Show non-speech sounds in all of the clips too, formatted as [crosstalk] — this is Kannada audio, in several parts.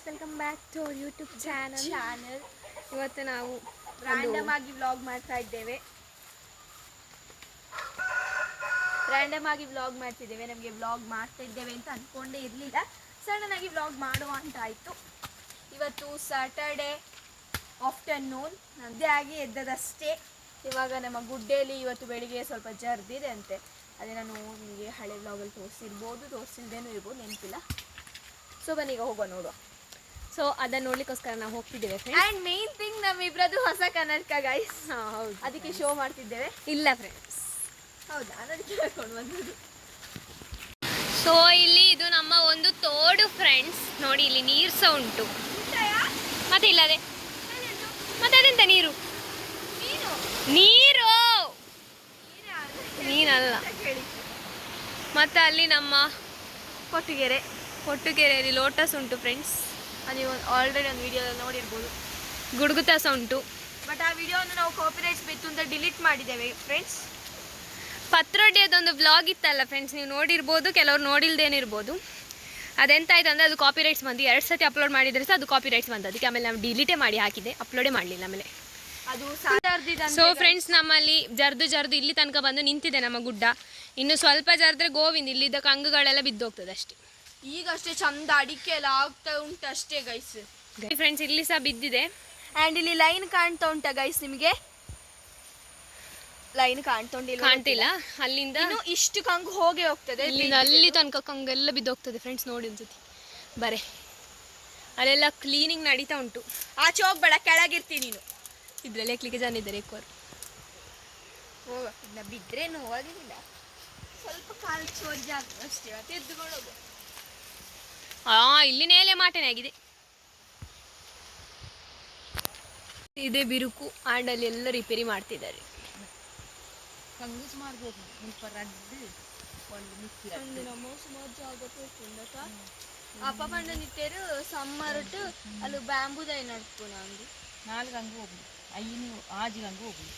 Guys welcome back to our YouTube channel channel ಇವತ್ತು ನಾವು ರ್ಯಾಂಡಮ್ ಆಗಿ ವ್ಲಾಗ್ ಮಾಡ್ತಾ ಇದ್ದೇವೆ. ರ್ಯಾಂಡಮ್ ಆಗಿ ವ್ಲಾಗ್ ಮಾಡ್ತಿದ್ದೇವೆ. ನಮಗೆ ವ್ಲಾಗ್ ಮಾಡ್ತಾ ಇದ್ದೇವೆ ಅಂತ ಅಂದ್ಕೊಂಡೇ ಇರಲಿಲ್ಲ. ಸಡನ್ ಆಗಿ ವ್ಲಾಗ್ ಮಾಡುವ ಅಂತ ಆಯಿತು ಇವತ್ತು ಸ್ಯಾಟರ್ಡೇ ಆಫ್ಟರ್ನೂನ್ ನಂದೇ ಆಗಿ ಎದ್ದದಷ್ಟೇ. ಇವಾಗ ನಮ್ಮ ಗುಡ್ಡೆಯಲ್ಲಿ ಇವತ್ತು ಬೆಳಿಗ್ಗೆ ಸ್ವಲ್ಪ ಜರ್ದಿದೆ ಅಂತೆ ಅದೇ ನಾನು ನಿಮಗೆ ಹಳೆ ವ್ಲಾಗಲ್ಲಿ ತೋರಿಸಿರ್ಬೋದು ತೋರಿಸಿಲ್ದೇನೂ ಇರ್ಬೋದು ನೆನಪಿಲ್ಲ. ಸೊ ಬನ್ನಿ ಈಗ ಹೋಗೋ ನೋಡುವ. ಸೊ ಅದನ್ನ ನೋಡ್ಲಿಕ್ಕೋಸ್ಕರ ನಾವು ಹೋಗ್ತಿದ್ದೇವೆ ಆ್ಯಂಡ್ ಮೇನ್ ಥಿಂಗ್ ನಮ್ಮಿಬ್ರದ್ದು ಹೊಸ ಕನ್ನಡಕ ಗೈಸ್ ಹೌದು. ಅದಕ್ಕೆ ಶೋ ಮಾಡ್ತಿದ್ದೇವೆ. ಇಲ್ಲ ಫ್ರೆಂಡ್ಸ್ ಹೌದಾ? ಅದಕ್ಕೆ ಹೇಳ್ಕೊಂಡು ಬಂದದ್ದು. ಸೊ ಇಲ್ಲಿ ಇದು ನಮ್ಮ ಒಂದು ತೋಡು ಫ್ರೆಂಡ್ಸ್ ನೋಡಿ ಇಲ್ಲಿ ನೀರು ಸಹ ಉಂಟು. ಮತ್ತೆ ಇಲ್ಲದೆ ಮತ್ತೆ ಅದೆಂತ ನೀರು? ನೀರು? ನೀರಲ್ಲ. ಮತ್ತೆ ಅಲ್ಲಿ ನಮ್ಮ ಕೊಟ್ಟುಗೆರೆ. ಕೊಟ್ಟುಗೆರೆಯಲ್ಲಿ ಲೋಟಸ್ ಉಂಟು ಫ್ರೆಂಡ್ಸ್ ನೀವು ಆಲ್ರೆಡಿ ಒಂದು ವಿಡಿಯೋದಲ್ಲಿ ನೋಡಿರ್ಬೋದು. ಗುಡುಗುತ ಸಹ ಉಂಟು ಬಟ್ ಆ ವಿಡಿಯೋವನ್ನು ನಾವು ಕಾಪಿರೈಟ್ಸ್ ಬಿತ್ತು ಅಂತ ಡಿಲೀಟ್ ಮಾಡಿದ್ದೇವೆ ಫ್ರೆಂಡ್ಸ್ ಪತ್ರೊಡ್ಡಿಯದೊಂದು ವ್ಲಾಗ್ ಇತ್ತಲ್ಲ ಫ್ರೆಂಡ್ಸ್ ನೀವು ನೋಡಿರ್ಬೋದು ಕೆಲವ್ರು ನೋಡಿಲ್ದೇನಿರ್ಬೋದು. ಅದೆಂತಾಯ್ತು ಅಂದರೆ ಅದು ಕಾಪಿರೈಟ್ಸ್ ಬಂದು ಎರಡು ಸತಿ ಅಪ್ಲೋಡ್ ಮಾಡಿದರೆ ಸಹ ಅದು ಕಾಪಿರೈಟ್ಸ್ ಬಂತು. ಅದಕ್ಕೆ ಆಮೇಲೆ ನಾವು ಡಿಲೀಟೇ ಮಾಡಿ ಹಾಕಿದೆ ಅಪ್ಲೋಡೇ ಮಾಡಲಿಲ್ಲ ಆಮೇಲೆ. ಅದು ಸೊ ಫ್ರೆಂಡ್ಸ್ ನಮ್ಮಲ್ಲಿ ಜರ್ದು ಜರ್ದು ಇಲ್ಲಿ ತನಕ ಬಂದು ನಿಂತಿದೆ ನಮ್ಮ ಗುಡ್ಡ. ಇನ್ನು ಸ್ವಲ್ಪ ಜರ್ದ್ರೆ ಗೋವಿಂದ ಇಲ್ಲಿದ್ದ ಕಂಗುಗಳೆಲ್ಲ ಬಿದ್ದೋಗ್ತದೆ ಅಷ್ಟೇ ಈಗಷ್ಟೇ ಚಂದ ಅಡಿಕೆ ಎಲ್ಲ ಆಗ್ತಾ ಉಂಟು ಅಷ್ಟೇ ಗೈಸ್ ಫ್ರೆಂಡ್ಸ್ ಇಲ್ಲಿ ಸಹ ಬಿದ್ದಿದೆ. ಅಂಡ್ ಇಲ್ಲಿ ಲೈನ್ ಕಾಣ್ತಾ ಉಂಟಾ ಗೈಸ್ ನಿಮಗೆ? ಲೈನ್ ಕಾಣ್ತೊಂಡಿಲ್ಲ ಕಾಣ್ತಿಲ್ಲ? ಅಲ್ಲಿಂದ ಇಷ್ಟು ಕಂಗು ಹೋಗಿ ಹೋಗ್ತದೆ ಇಲ್ಲಿಂದ ಅಲ್ಲಿ ತನಕ ಕಂಗೆಲ್ಲ ಬಿದ್ದೋಗ್ತದೆ ಫ್ರೆಂಡ್ಸ್ ನೋಡಿ ಒಂದ್ಸತಿ. ಬರೆ. ಅಲ್ಲೆಲ್ಲ ಕ್ಲೀನಿಂಗ್ ನಡೀತಾ ಉಂಟು. ಆಚೆ ಹೋಗ್ಬೇಡ ಕೆಳಗಿರ್ತೀನಿ ನೀನು. ಇದ್ರಲ್ಲಿ ಎಕ್ಲಿಕ್ಕೆ ಜನ ಇದ್ದಾರೆ ಕೋರ್ ಹೋಗ ಬಿದ್ದರೇನು ಸ್ವಲ್ಪ ಕಾಲು ಚೋಜ್ ಆಗ್ತದೆ ಅಷ್ಟೇ ಮತ್ತೆ ಎದ್ದುಕೊಂಡು ಆ ಇಲ್ಲಿ ನೇಲೆ ಮಾಟನೆ ಆಗಿದೆ. ಇದೇ ಬಿರುಕು ಆಂಡಲ್ಲಿ ಎಲ್ಲ ರಿಪೇರಿ ಮಾಡ್ತಿದ್ದಾರೆ. ಅಪ್ಪ ಪಂಡ ನಿಟ್ಟೇರು ಸಮ್ಮರ್ಟ್ ಅಲ್ಲಿ ಬ್ಯಾಂಬುದಾಯಿ ನಡ್ಪು ನಂದು ನಾಲ್ಕು ಹಂಗೆ ಹೋಗ್ಲಿ. ಐನು ಆಜಿಗೆ ಹಂಗೆ ಹೋಗ್ಲಿ.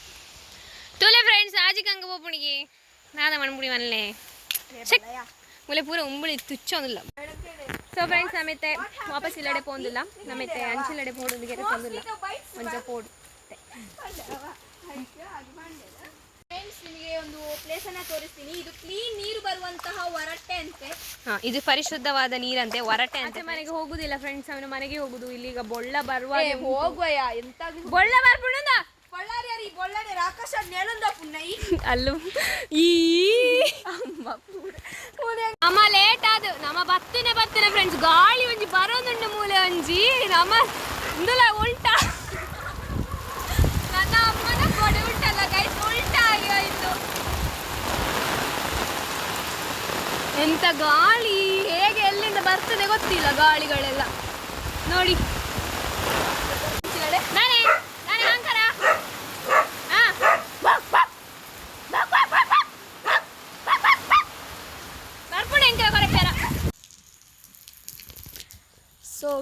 ತುಲೆ ಫ್ರೆಂಡ್ಸ್ ಆಜಿ ಹಂಗೆ ಹೋಗ್ಬಿಡಿಗೆ ನಾದ ಮಣ್ಬಿಡಿ ಚೆಕ್ ಮುಲೆ ಪೂರ ಉಂಬಳಿ ತುಚ್ಚೊಂದಿಲ್ಲ. ಸೊ ಫ್ರೆಂಡ್ಸ್ ನಮ್ಮತ್ತೆ ವಾಪಸ್ ಇಲ್ಲಡೆ ಪೋಂದಿಲ್ಲ. ನಮ್ಮತ್ತೆ ಅಂಚಿಲ್ಲಡೆ ಪೋಡೊಂದಿಗೆ ಪೋಂದಿಲ್ಲ. ಒಂಚ ಪೋಡು. ಫ್ರೆಂಡ್ಸ್ ನಿಮಗೆ ಒಂದು ಪ್ಲೇಸ್ ಅನ್ನ ತೋರಿಸ್ತೀನಿ. ಇದು ಕ್ಲೀನ್ ನೀರು ಬರುವಂತಹ ಹೊರಟೆ ಅಂತೆ. ಹಾ ಇದು ಪರಿಶುದ್ಧವಾದ ನೀರಂತೆ ಹೊರಟೆ ಅಂತೆ ಮನೆಗೆ ಹೋಗುದಿಲ್ಲ ಫ್ರೆಂಡ್ಸ್ ಅವನ ಮನೆಗೆ ಹೋಗುದು. ಇಲ್ಲಿಗ ಬೊಳ್ಳ ಬರುವ ಹೋಗುವಯ ಎಂತ ಬೊಳ್ಳ ಬರ್ಬಿಡುದ ಬಳ್ಳಾರಿ ಬಳ್ಳಾರಿ ರಾಕಶ ನೆಲಂದ ಪುನ್ನೈ ಅಲ್ಲೂ ಈ ನಮ್ಮ ಲೇಟ್ ಆದ ನಮ್ಮ ಬತ್ತಿನ ಬತ್ತಿನ ಫ್ರೆಂಡ್ಸ್ ಗಾಳಿ ಒಂಜಿ ಬರೋದುಂಡು ಮೂಲೆ ನಮ್ಮ ಇಂದುಲ ಉಲ್ಟಾ. ನನ್ನ ಅಮ್ಮನ ಕೊಡೆ ಉಂಟಲ್ಲ ಗೈಸ್ ಉಲ್ಟಾ ಆಗಿ ಹೋಯ್ತು ಎಂತ ಗಾಳಿ, ಹೇಗೆ ಎಲ್ಲಿಂದ ಬರ್ತದೆ ಗೊತ್ತಿಲ್ಲ ಗಾಳಿಗಳೆಲ್ಲ. ನೋಡಿ ನಾನೇ ನಾನೇ ಅಂಕರ ಹಾ ಬರ್ಪುಣೆ ಅಂಕರ ಕೊರಕ್ತಾರ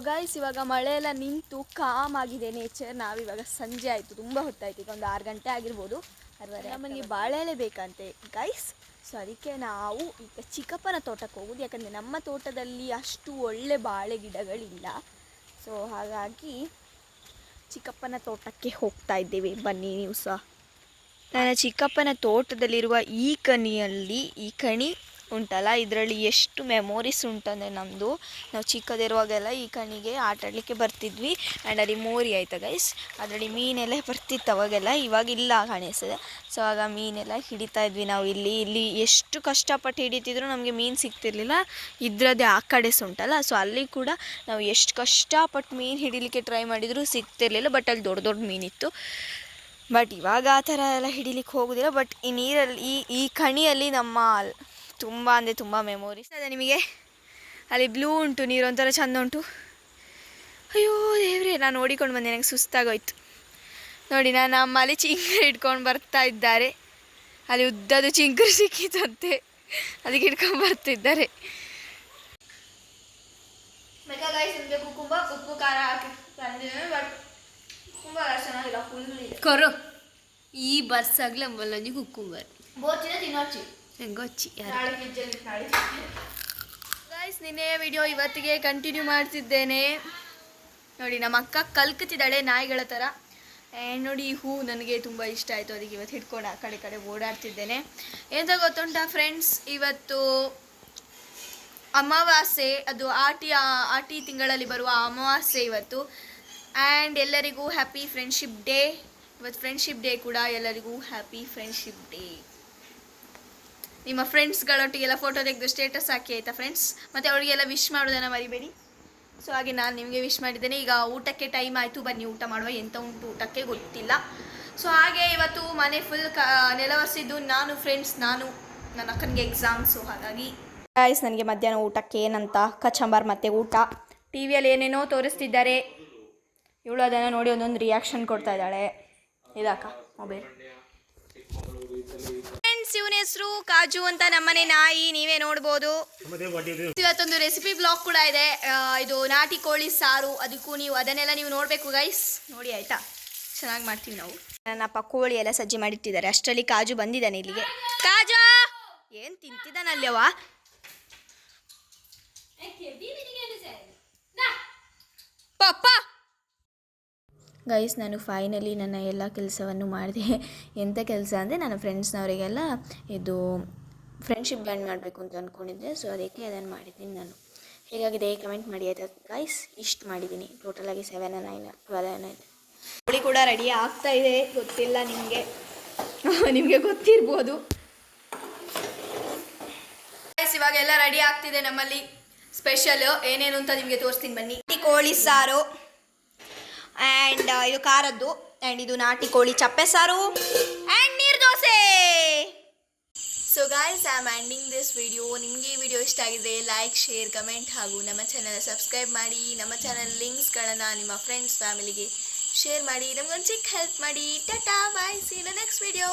ಸೊ ಗೈಸ್ ಇವಾಗ ಮಳೆ ಎಲ್ಲ ನಿಂತು ಕಾಮ್ ಆಗಿದೆ ನೇಚರ್ ನಾವಿವಾಗ ಸಂಜೆ ಆಯಿತು ತುಂಬ ಹೊತ್ತಾಯ್ತು ಈಗ ಒಂದು ಆರು ಗಂಟೆ ಆಗಿರ್ಬೋದು. ಅದರ ನಮಗೆ ಬಾಳೆಲೆ ಬೇಕಂತೆ ಗೈಸ್ ಸೊ ಅದಕ್ಕೆ ನಾವು ಈಗ ಚಿಕ್ಕಪ್ಪನ ತೋಟಕ್ಕೆ ಹೋಗೋದು. ಯಾಕಂದರೆ ನಮ್ಮ ತೋಟದಲ್ಲಿ ಅಷ್ಟು ಒಳ್ಳೆ ಬಾಳೆ ಗಿಡಗಳಿಲ್ಲ. ಸೊ ಹಾಗಾಗಿ ಚಿಕ್ಕಪ್ಪನ ತೋಟಕ್ಕೆ ಹೋಗ್ತಾ ಇದ್ದೇವೆ. ಬನ್ನಿ ನೀವು ಸಹ. ನನ್ನ ಚಿಕ್ಕಪ್ಪನ ತೋಟದಲ್ಲಿರುವ ಈ ಕಣಿಯಲ್ಲಿ ಈ ಕಣಿ ಉಂಟಲ್ಲ, ಇದರಲ್ಲಿ ಎಷ್ಟು ಮೆಮೊರೀಸ್ ಉಂಟಂದರೆ ನಮ್ಮದು ನಾವು ಚಿಕ್ಕದಿರುವಾಗೆಲ್ಲ ಈ ಕಣಿಗೆ ಆಟ ಆಡಲಿಕ್ಕೆ ಬರ್ತಿದ್ವಿ. ಆ್ಯಂಡ್ ಅಲ್ಲಿ ಮೋರಿ ಆಯ್ತಾ ಗೈಸ್ ಅದರಲ್ಲಿ ಮೀನೆಲ್ಲ ಬರ್ತಿತ್ತು ಅವಾಗೆಲ್ಲ ಇವಾಗ ಇಲ್ಲ ಕಾಣಿಸ್ತದೆ ಸೊ ಆಗ ಮೀನೆಲ್ಲ ಹಿಡಿತಾ ಇದ್ವಿ ನಾವು ಇಲ್ಲಿ. ಇಲ್ಲಿ ಎಷ್ಟು ಕಷ್ಟಪಟ್ಟು ಹಿಡಿತಿದ್ರು ನಮಗೆ ಮೀನು ಸಿಗ್ತಿರ್ಲಿಲ್ಲ. ಇದರದ್ದೇ ಆ ಕಡೆ ಉಂಟಲ್ಲ ಸೊ ಅಲ್ಲಿ ಕೂಡ ನಾವು ಎಷ್ಟು ಕಷ್ಟಪಟ್ಟು ಮೀನು ಹಿಡಿಲಿಕ್ಕೆ ಟ್ರೈ ಮಾಡಿದರೂ ಸಿಗ್ತಿರ್ಲಿಲ್ಲ ಬಟ್ ಅಲ್ಲಿ ದೊಡ್ಡ ದೊಡ್ಡ ಮೀನಿತ್ತು. ಬಟ್ ಇವಾಗ ಆ ಥರ ಎಲ್ಲ ಹಿಡಿಲಿಕ್ಕೆ ಹೋಗೋದಿಲ್ಲ ಬಟ್ ಈ ನೀರಲ್ಲಿ, ಈ ಈ ಕಣಿಯಲ್ಲಿ ನಮ್ಮ ತುಂಬ ಅಂದರೆ ತುಂಬ ಮೆಮೊರೀಸ್ ಅದೇ ನಿಮಗೆ ಅಲ್ಲಿ ಬ್ಲೂ ಉಂಟು ನೀರು ಒಂಥರ ಚೆಂದ ಉಂಟು. ಅಯ್ಯೋ ದೇವ್ರೆ ನಾನು ನೋಡಿಕೊಂಡು ಬಂದೆ ನನಗೆ ಸುಸ್ತಾಗೋಯ್ತು. ನೋಡಿ ನಾನು ನಮ್ಮಲ್ಲಿ ಚಿಂಕರ್ ಇಟ್ಕೊಂಡು ಬರ್ತಾ ಇದ್ದಾರೆ. ಅಲ್ಲಿ ಉದ್ದದ ಚಿಂಕರಿ ಸಿಕ್ಕಿತಂತೆ ಅದಕ್ಕೆ ಇಟ್ಕೊಂಡು ಬರ್ತಿದ್ದಾರೆ ಕುಕುಂಬ ಉಪ್ಪು ಖಾರ ಹಾಕಿ ತಂದಿದ್ದೇನೆ. ಬಟ್ ತುಂಬ ಚೆನ್ನಾಗಿಲ್ಲ ಫುಲ್ ಇದೆ ಕೊರು ಈ ಬರ್ಸಾಗ್ಲೇ ಒಂಜಿ ಕುಕ್ಕುಂಬರ್ ಬೋಚಿನ ತಿನ್ನೋಚಿ. ಹೆಂಗೊಚ್ಚಿ ನಾಳೆ ಗೈಸ್ ನಿನ್ನೆ ವಿಡಿಯೋ ಇವತ್ತಿಗೆ ಕಂಟಿನ್ಯೂ ಮಾಡ್ತಿದ್ದೇನೆ. ನೋಡಿ ನಮ್ಮ ಅಕ್ಕ ಕಲ್ಕುತ್ತಿದ್ದಾಳೆ ನಾಯಿಗಳ ಥರ ಆ್ಯಂಡ್ ನೋಡಿ ಈ ಹೂ ನನಗೆ ತುಂಬ ಇಷ್ಟ ಆಯಿತು. ಅದಕ್ಕೆ ಇವತ್ತು ಹಿಡ್ಕೊಂಡು ಆ ಕಡೆ ಕಡೆ ಓಡಾಡ್ತಿದ್ದೇನೆ. ಎಂತ ಗೊತ್ತುಂಟಾ ಫ್ರೆಂಡ್ಸ್ ಇವತ್ತು ಅಮಾವಾಸ್ಯೆ ಅದು ಆಟಿ ಆಟಿ ತಿಂಗಳಲ್ಲಿ ಬರುವ ಅಮಾವಾಸ್ಯೆ ಇವತ್ತು. ಆ್ಯಂಡ್ ಎಲ್ಲರಿಗೂ ಹ್ಯಾಪಿ ಫ್ರೆಂಡ್ಶಿಪ್ ಡೇ ಇವತ್ತು ಫ್ರೆಂಡ್ಶಿಪ್ ಡೇ ಕೂಡ ಎಲ್ಲರಿಗೂ ಹ್ಯಾಪಿ ಫ್ರೆಂಡ್ಶಿಪ್ ಡೇ ನಿಮ್ಮ ಫ್ರೆಂಡ್ಸ್ಗಳೊಟ್ಟಿಗೆಲ್ಲ ಫೋಟೋ ತೆಗೆದು ಸ್ಟೇಟಸ್ ಹಾಕಿ ಆಯಿತಾ ಫ್ರೆಂಡ್ಸ್ ಮತ್ತು ಅವರಿಗೆಲ್ಲ ವಿಶ್ ಮಾಡೋದನ್ನು ಮರಿಬೇಡಿ. ಸೊ ಹಾಗೆ ನಾನು ನಿಮಗೆ ವಿಶ್ ಮಾಡಿದ್ದೇನೆ. ಈಗ ಊಟಕ್ಕೆ ಟೈಮ್ ಆಯಿತು. ಬನ್ನಿ, ಊಟ ಮಾಡುವ. ಎಂತ ಉಂಟು ಊಟಕ್ಕೆ ಗೊತ್ತಿಲ್ಲ. ಸೊ ಹಾಗೆ ಇವತ್ತು ಮನೆ ಫುಲ್ ಕ, ನೆಲವರ್ಸಿದ್ದು ನಾನು ಫ್ರೆಂಡ್ಸ್ ನಾನು, ನನ್ನ ಅಕ್ಕನಿಗೆ ಎಕ್ಸಾಮ್ಸು ಹಾಗಾಗಿ. ಗಾಯ್ಸ್ ನನಗೆ ಮಧ್ಯಾಹ್ನ ಊಟಕ್ಕೆ ಏನಂತ? ಕಚಂಬಾರ್ ಮತ್ತು ಊಟ. ಟಿ ವಿಯಲ್ಲಿ ಏನೇನೋ ತೋರಿಸ್ತಿದ್ದಾರೆ. ಇವಳು ಅದನ್ನು ನೋಡಿ ಒಂದೊಂದು ರಿಯಾಕ್ಷನ್ ಕೊಡ್ತಾ ಇದ್ದಾಳೆ. ಇದಾಕ ಮೊಬೈಲ್ ಫ್ರೆಂಡ್ಸ್ ಇವನ ಹೆಸರು ಕಾಜು ಅಂತ ನಮ್ಮನೆ ನಾಯಿ ನೀವೇ ನೋಡ್ಬೋದು. ಇವತ್ತೊಂದು ರೆಸಿಪಿ ಬ್ಲಾಗ್ ಕೂಡ ಇದೆ. ಆ, ಇದು ನಾಟಿ ಕೋಳಿ ಸಾರು. ಅದಕ್ಕೂ ನೀವು ಅದನ್ನೆಲ್ಲ ನೀವು ನೋಡಬೇಕು ಗೈಸ್ ನೋಡಿ ಆಯ್ತಾ? ಚೆನ್ನಾಗಿ ಮಾಡ್ತೀವಿ ನಾವು. ನನ್ನ ಅಪ್ಪ ಕೋಳಿ ಎಲ್ಲ ಸಜ್ಜಿ ಮಾಡಿಟ್ಟಿದ್ದಾರೆ. ಅಷ್ಟರಲ್ಲಿ ಕಾಜು ಬಂದಿದ್ದಾನೆ ಇಲ್ಲಿಗೆ. ಕಾಜು! ಏನು ತಿಂತಿದ್ದಾನಲ್ಲವ ಗೈಸ್, ನಾನು ಫೈನಲಿ ನನ್ನ ಎಲ್ಲ ಕೆಲಸವನ್ನು ಮಾಡಿದೆ. ಎಂಥ ಕೆಲಸ ಅಂದರೆ ನನ್ನ ಫ್ರೆಂಡ್ಸ್ನವರಿಗೆಲ್ಲ ಇದು ಫ್ರೆಂಡ್ಶಿಪ್ ಬ್ಯಾಂಡ್ ಮಾಡಬೇಕು ಅಂತ ಅಂದ್ಕೊಂಡಿದ್ದೆ ಸೊ ಅದಕ್ಕೆ ಅದನ್ನು ಮಾಡಿದ್ದೀನಿ ನಾನು. ಹೇಗಾಗಿದೆ? ಕಮೆಂಟ್ ಮಾಡಿ ಆಯ್ತಾ? ಗೈಸ್ ಇಷ್ಟು ಮಾಡಿದ್ದೀನಿ. ಟೋಟಲಾಗಿ ಸೆವೆನ್ ನೈನ್ ಟ್ವೆಲ್ ನೈನ್ ಹುಳಿ ಕೂಡ ರೆಡಿ ಆಗ್ತಾ ಇದೆ. ಗೊತ್ತಿಲ್ಲ ನಿಮಗೆ. [laughs] ನಿಮಗೆ ಗೊತ್ತಿರ್ಬೋದು. ಗೈಸ್ ಇವಾಗ ಎಲ್ಲ ರೆಡಿ ಆಗ್ತಿದೆ ನಮ್ಮಲ್ಲಿ. ಸ್ಪೆಷಲ್ ಏನೇನು ಅಂತ ನಿಮಗೆ ತೋರಿಸ್ತೀನಿ ಬನ್ನಿ. ಕೋಳಿ, ಸಾರು. ಆ್ಯಂಡ್ ಇದು ಖಾರದ್ದು. ಆ್ಯಂಡ್ ಇದು ನಾಟಿ ಕೋಳಿ ಚಪ್ಪೆ ಸಾರು. ಆ್ಯಂಡ್ ನೀರು dosa. So guys am ending this video ನಿಮಗೆ ಈ ವಿಡಿಯೋ ಇಷ್ಟ ಆಗಿದೆ ಲೈಕ್ ಶೇರ್ ಕಮೆಂಟ್ ಹಾಗೂ ನಮ್ಮ ಚಾನಲ್ ಸಬ್ಸ್ಕ್ರೈಬ್ ಮಾಡಿ. ನಮ್ಮ ಚಾನಲ್ ಲಿಂಕ್ಸ್ಗಳನ್ನು ನಿಮ್ಮ ಫ್ರೆಂಡ್ಸ್ ಫ್ಯಾಮಿಲಿಗೆ ಶೇರ್ ಮಾಡಿ. ನಮಗೊಂದು ಚಿಕ್ಕ ಹೆಲ್ಪ್ ಮಾಡಿ. ಟಾಟಾ ಬಾಯ್ ಸಿ ನೆಕ್ಸ್ಟ್ ವಿಡಿಯೋ